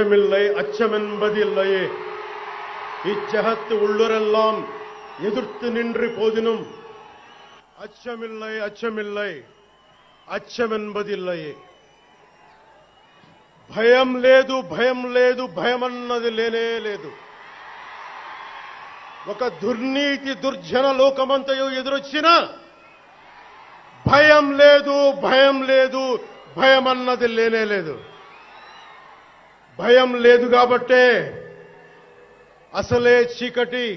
இல்லை அச்சமில்லை அச்சமென்பதில்லையே இச்சகத்து உள்ளுரெல்லாம் எதிர்த்து நின்று போதினும் அச்சமில்லை அச்சமில்லை అచ్చమెన్బదిల్లయే భయం లేదు భయం లేదు భయం అన్నది లేనే లేదు ఒక దుర్నీతి దుర్జన లోకమంతయు ఎదురొచ్చినా భయం లేదు భయం లేదు భయం అన్నది లేనే లేదు భయం లేదు కాబట్టే అసలే చీకటి.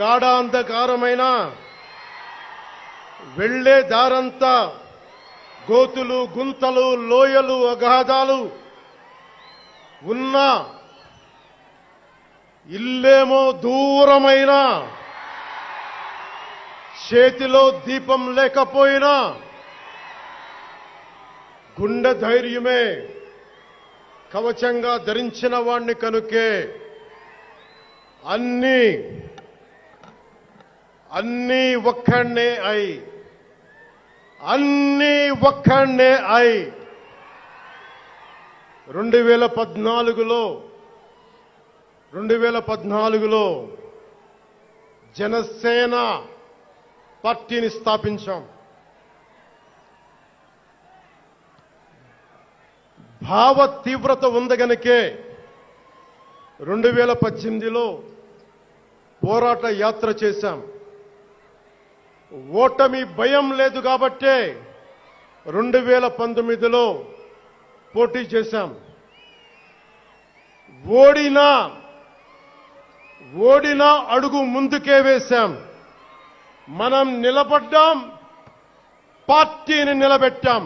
గాఢాంధకారమైన వెళ్ళే దారంతా గోతులు గుంతలు లోయలు అగాధాలు ఉన్నా ఇల్లేమో దూరమైన చేతిలో దీపం లేకపోయినా గుండె ధైర్యమే కవచంగా ధరించిన వాణ్ణి కనుకే అన్నీ అన్నీ ఒక్కడే అయి అన్నీ ఒక్కడే అయి రెండు వేల పద్నాలుగులో రెండు వేల పద్నాలుగులో జనసేన పార్టీని స్థాపించాం. భావ తీవ్రత ఉంది గనుకే రెండు వేల పద్దెనిమిదిలో పోరాట యాత్ర చేశాం. ఓటమి భయం లేదు కాబట్టే రెండు వేల పంతొమ్మిదిలో పోటీ చేశాం. ఓడినా ఓడినా అడుగు ముందుకే వేశాం. మనం నిలబడ్డాం పార్టీని నిలబెట్టాం.